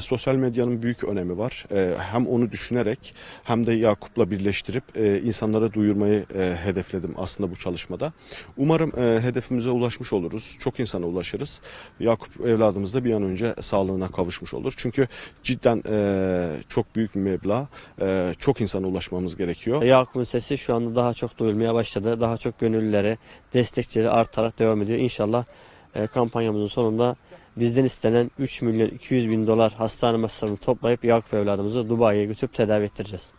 Sosyal medyanın büyük önemi var. Ee, Hem onu düşünerek hem de Yakup'la birleştirip e, insanlara duyurmayı e, hedefledim aslında bu çalışmada. Umarım e, hedefimize ulaşmış oluruz. Çok insana ulaşırız. Yakup evladımız da bir an önce sağlığına kavuşmuş olur. Çünkü cidden e, çok büyük bir meblağ. E, Çok insana ulaşmamız gerekiyor. Yakup'un sesi şu anda daha çok duyulmaya başladı. Daha çok gönüllüleri, destekçileri artarak devam ediyor. İnşallah e, kampanyamızın sonunda bizden istenen 3 milyon 200 bin dolar hastane masrafını toplayıp Yakup evladımızı Dubai'ye götürüp tedavi ettireceğiz.